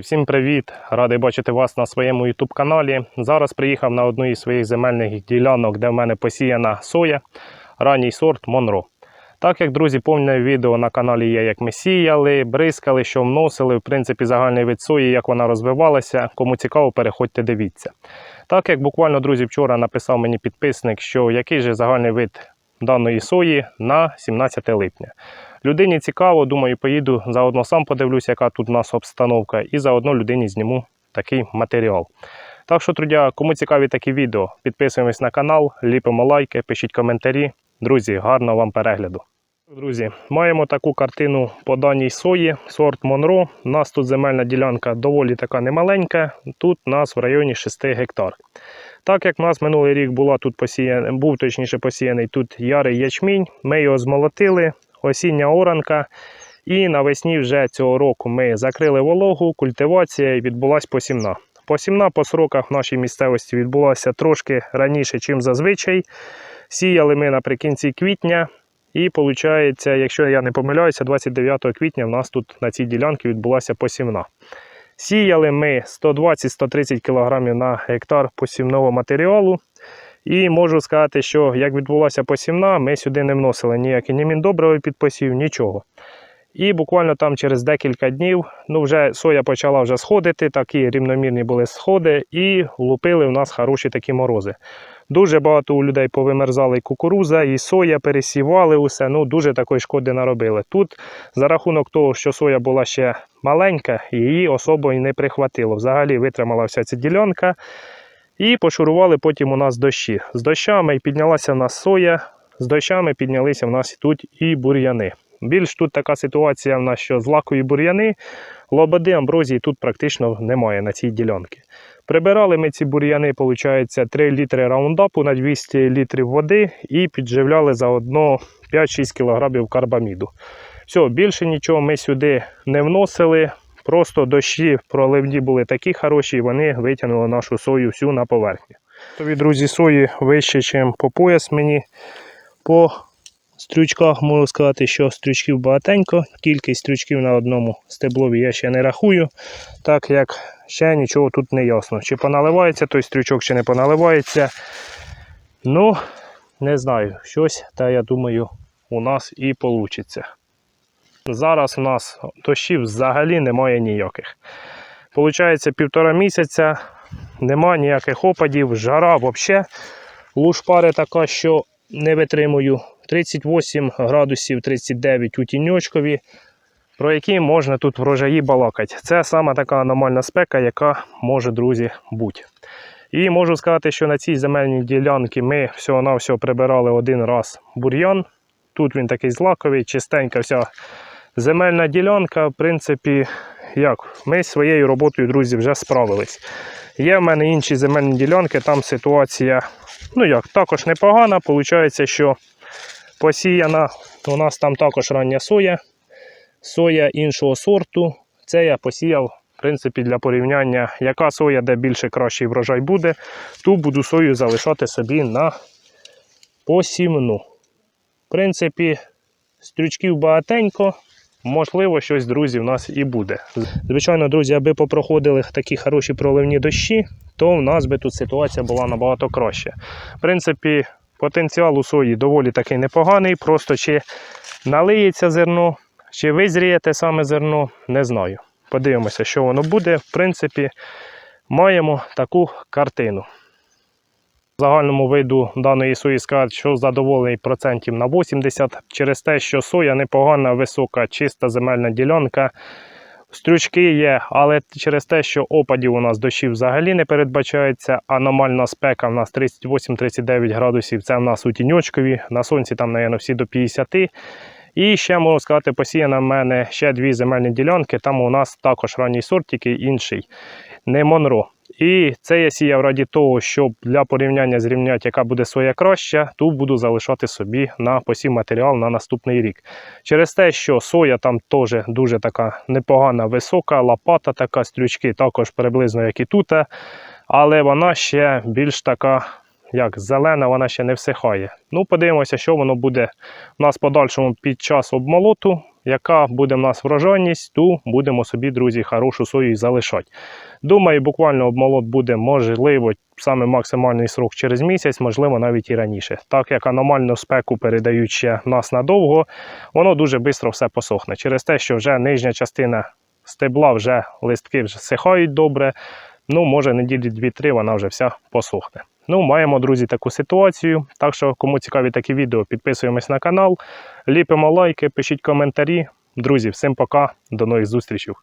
Друзі, всім привіт! Радий бачити вас на своєму YouTube каналі. Зараз приїхав на одну із своїх земельних ділянок, де в мене посіяна соя, ранній сорт Монро. Так як, друзі, повне відео на каналі є, як ми сіяли, бризкали, що вносили, в принципі, загальний вид сої, як вона розвивалася. Кому цікаво, переходьте, дивіться. Так як буквально, друзі, вчора написав мені підписник, що який же загальний вид даної сої на 17 липня. Людині цікаво, думаю, поїду заодно сам подивлюся, яка тут у нас обстановка, і заодно людині зніму такий матеріал. Так що, друзі, кому цікаві такі відео, підписуємось на канал, ліпимо лайки, пишіть коментарі. Друзі, гарного вам перегляду. Друзі, маємо таку картину по даній сої, сорт Монро. У нас тут земельна ділянка доволі така немаленька, тут у нас в районі 6 гектар. Так як у нас минулий рік була тут посіян, був точніше посіяний тут ярий ячмінь, ми його змолотили, осіння оранка. І навесні вже цього року ми закрили вологу, культивація і відбулася посівна. Посівна по сроках в нашій місцевості відбулася трошки раніше, ніж зазвичай. Сіяли ми наприкінці квітня. І виходить, якщо я не помиляюся, 29 квітня в нас тут на цій ділянці відбулася посівна. Сіяли ми 120-130 кг на гектар посівного матеріалу. І можу сказати, що як відбулася посівна, ми сюди не вносили ніякі ні міндобриви під посів, нічого. І буквально там через декілька днів ну вже соя почала вже сходити, такі рівномірні були сходи, і лупили в нас хороші такі морози. Дуже багато у людей повимерзали кукуруза, і соя, пересівали усе. Ну дуже такої шкоди наробили. Тут за рахунок того, що соя була ще маленька, її особо і не прихватило. Взагалі витримала вся ця ділянка. І пошурували потім у нас дощі. З дощами піднялася в нас соя, з дощами піднялися в нас тут і бур'яни. Більш тут така ситуація в нас, що злакові бур'яни, лободи, амброзії тут практично немає на цій ділянці. Прибирали ми ці бур'яни, виходить, 3 літри раундапу на 200 літрів води і підживляли заодно 5-6 кг карбаміду. Все, більше нічого ми сюди не вносили. Просто дощі проливні були такі хороші, і вони витягнули нашу сою всю на поверхню. Тобі, друзі, сої вище, ніж по пояс мені. По стрючках можу сказати, що стрючків багатенько. Кількість стрючків на одному стеблові я ще не рахую, так як ще нічого тут не ясно. Чи поналивається той стрючок, чи не поналивається. Ну, не знаю, щось, та я думаю, у нас і вийде. Зараз у нас дощів взагалі немає ніяких. Получається, півтора місяця, немає ніяких опадів, жара взагалі. Лушпари така, що не витримую. 38 градусів 39 у тіньочкові, про які можна тут врожаї балакати. Це саме така аномальна спека, яка може, друзі, бути. І можу сказати, що на цій земельній ділянці ми всього-навсього прибирали один раз бур'ян. Тут він такий злаковий, чистенька вся земельна ділянка. В принципі, як ми своєю роботою, друзі, вже справились. Є в мене інші земельні ділянки, там ситуація ну як, також непогана. Получається, що посіяна, у нас там також рання соя, соя іншого сорту. Це я посіяв, в принципі, для порівняння, яка соя, де більше кращий врожай буде, ту буду сою залишати собі на посівну. В принципі, стрючків багатенько. Можливо, щось, друзі, в нас і буде. Звичайно, друзі, аби попроходили такі хороші проливні дощі, то в нас би тут ситуація була набагато краще. В принципі, потенціал у сої доволі такий непоганий. Просто чи налиється зерно, чи визріє те саме зерно, не знаю. Подивимося, що воно буде. В принципі, маємо таку картину. Загальному виду даної сої сказати, що задоволений процентів на 80 через те, що соя непогана, висока, чиста земельна ділянка. Стрючки є, але через те, що опадів у нас дощів взагалі не передбачається. Аномальна спека в нас 38-39 градусів. Це в нас у тіньочкові. На сонці там, мабуть, всі до 50. І ще можу сказати, посіяна в мене ще дві земельні ділянки. Там у нас також ранній сорт, тільки інший, не Монро. І це я сіяв раді того, щоб для порівняння зрівняти, яка буде своя краща, ту буду залишати собі на посів матеріал на наступний рік. Через те, що соя там теж дуже така непогана, висока, лопата така, стрючки також приблизно, як і тут. Але вона ще більш така, як зелена, вона ще не всихає. Ну, подивимося, що воно буде у нас подальшому під час обмолоту. Яка буде в нас врожайність, ту будемо собі, друзі, хорошу сою і залишати. Думаю, буквально обмолот буде можливо саме максимальний срок через місяць, можливо, навіть і раніше. Так як аномальну спеку передають ще нас надовго, воно дуже швидко все посохне. Через те, що вже нижня частина стебла, вже листки вже сихають добре. Ну, може, неділі 2-3 вона вже вся посохне. Ну, маємо, друзі, таку ситуацію. Так що, кому цікаві такі відео, підписуємось на канал, ліпимо лайки, пишіть коментарі. Друзі, всім пока, до нових зустрічей.